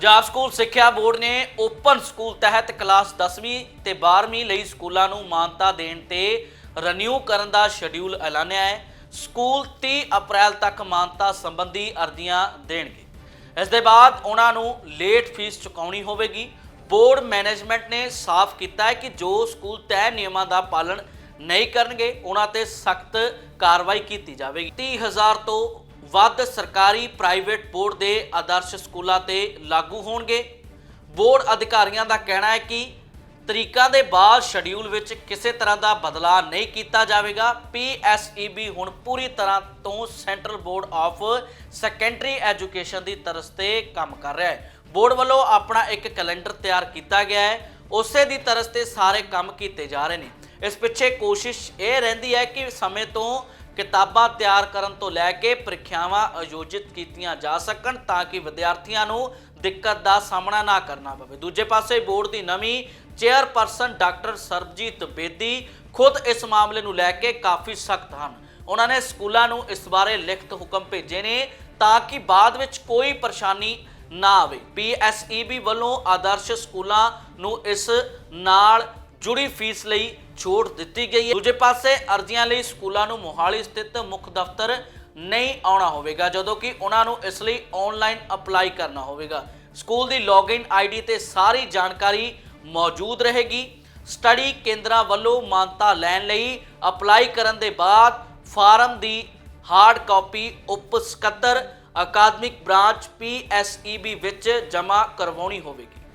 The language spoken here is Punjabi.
ਪੰਜਾਬ ਸਕੂਲ ਸਿੱਖਿਆ ਬੋਰਡ ਨੇ ਓਪਨ ਸਕੂਲ ਤਹਿਤ ਕਲਾਸ 10ਵੀਂ ਤੇ 12ਵੀਂ ਲਈ ਸਕੂਲਾਂ ਨੂੰ ਮਾਨਤਾ ਦੇਣ ਤੇ ਰੀਨਿਊ ਕਰਨ ਦਾ ਸ਼ਡਿਊਲ ਐਲਾਨਿਆ ਹੈ। ਸਕੂਲ 30 ਅਪ੍ਰੈਲ ਤੱਕ ਮਾਨਤਾ ਸੰਬੰਧੀ ਅਰਜ਼ੀਆਂ ਦੇਣਗੇ। ਇਸ ਦੇ ਬਾਅਦ ਉਹਨਾਂ ਨੂੰ ਲੇਟ ਫੀਸ ਚੁਕਾਉਣੀ ਹੋਵੇਗੀ। ਬੋਰਡ ਮੈਨੇਜਮੈਂਟ ਨੇ ਸਾਫ਼ ਕੀਤਾ ਹੈ ਕਿ ਜੋ ਸਕੂਲ ਤੈਅ ਨਿਯਮਾਂ ਦਾ ਪਾਲਣ ਨਹੀਂ ਕਰਨਗੇ, ਉਹਨਾਂ ਤੇ ਸਖਤ ਕਾਰਵਾਈ ਕੀਤੀ ਜਾਵੇਗੀ। 30000 ਤੋਂ ਵੱਧ ਸਰਕਾਰੀ ਪ੍ਰਾਈਵੇਟ ਬੋਰਡ ਦੇ ਆਦਰਸ਼ ਸਕੂਲਾਂ ਤੇ ਲਾਗੂ ਹੋਣਗੇ। ਬੋਰਡ ਅਧਿਕਾਰੀਆਂ ਦਾ ਕਹਿਣਾ ਹੈ ਕਿ ਤਰੀਕਾਂ ਦੇ ਬਾਅਦ ਸ਼ਡਿਊਲ ਵਿੱਚ ਕਿਸੇ ਤਰ੍ਹਾਂ ਦਾ ਬਦਲਾਅ ਨਹੀਂ ਕੀਤਾ ਜਾਵੇਗਾ। PSEB ਹੁਣ ਪੂਰੀ ਤਰ੍ਹਾਂ ਤੋਂ central board of secondary education ਦੀ ਤਰਸ ਤੇ ਕੰਮ ਕਰ ਰਿਹਾ ਹੈ। ਬੋਰਡ ਵੱਲੋਂ ਆਪਣਾ ਇੱਕ ਕੈਲੰਡਰ ਤਿਆਰ ਕੀਤਾ ਗਿਆ ਹੈ। ਉਸੇ ਦੀ ਤਰਸ ਤੇ ਸਾਰੇ ਕੰਮ ਕੀਤੇ ਜਾ ਰਹੇ ਨੇ। ਇਸ ਪਿੱਛੇ ਕੋਸ਼ਿਸ਼ ਇਹ ਰਹਿੰਦੀ ਹੈ ਕਿ ਸਮੇਂ ਤੋਂ ਕਿਤਾਬਾਂ ਤਿਆਰ ਕਰਨ ਤੋਂ ਲੈ ਕੇ ਪ੍ਰੀਖਿਆਵਾਂ ਆਯੋਜਿਤ ਕੀਤੀਆਂ ਜਾ ਸਕਣ ਤਾਂ ਕਿ ਵਿਦਿਆਰਥੀਆਂ ਨੂੰ ਦਿੱਕਤ ਦਾ ਸਾਹਮਣਾ ਨਾ ਕਰਨਾ ਪਵੇ। ਦੂਜੇ ਪਾਸੇ ਬੋਰਡ ਦੀ ਨਵੀਂ ਚੇਅਰਪਰਸਨ ਡਾਕਟਰ ਸਰਬਜੀਤ ਬੇਦੀ ਖੁਦ ਇਸ ਮਾਮਲੇ ਨੂੰ ਲੈ ਕੇ ਕਾਫੀ ਸਖਤ ਹਨ। ਉਹਨਾਂ ਨੇ ਸਕੂਲਾਂ ਨੂੰ ਇਸ ਬਾਰੇ ਲਿਖਤ ਹੁਕਮ ਭੇਜੇ ਨੇ ਤਾਂ ਕਿ ਬਾਅਦ ਵਿੱਚ ਕੋਈ ਪਰੇਸ਼ਾਨੀ ਨਾ ਆਵੇ। PSEB ਵੱਲੋਂ ਆਦਰਸ਼ ਸਕੂਲਾਂ ਨੂੰ ਇਸ ਨਾਲ ਜੁੜੀ ਫੀਸ ਲਈ ਛੋਟ ਦਿੱਤੀ ਗਈ ਹੈ। ਦੂਜੇ ਪਾਸੇ ਅਰਜ਼ੀਆਂ ਲਈ ਸਕੂਲਾਂ ਨੂੰ ਮੋਹਾਲੀ ਸਥਿਤ ਮੁੱਖ ਦਫ਼ਤਰ ਨਹੀਂ ਆਉਣਾ ਹੋਵੇਗਾ, ਜਦੋਂ ਕਿ ਉਹਨਾਂ ਨੂੰ ਇਸ ਲਈ ਆਨਲਾਈਨ ਅਪਲਾਈ ਕਰਨਾ ਹੋਵੇਗਾ। ਸਕੂਲ ਦੀ ਲੌਗਇਨ ਆਈਡੀ ਤੇ ਸਾਰੀ ਜਾਣਕਾਰੀ ਮੌਜੂਦ ਰਹੇਗੀ। ਸਟੱਡੀ ਕੇਂਦਰਾਂ ਵੱਲੋਂ ਮਾਨਤਾ ਲੈਣ ਲਈ ਅਪਲਾਈ ਕਰਨ ਦੇ ਬਾਅਦ ਫਾਰਮ ਦੀ ਹਾਰਡ ਕਾਪੀ ਉਪ ਸਕੱਤਰ ਅਕਾਦਮਿਕ ਬ੍ਰਾਂਚ PSEB ਵਿੱਚ ਜਮ੍ਹਾਂ ਕਰਵਾਉਣੀ ਹੋਵੇਗੀ।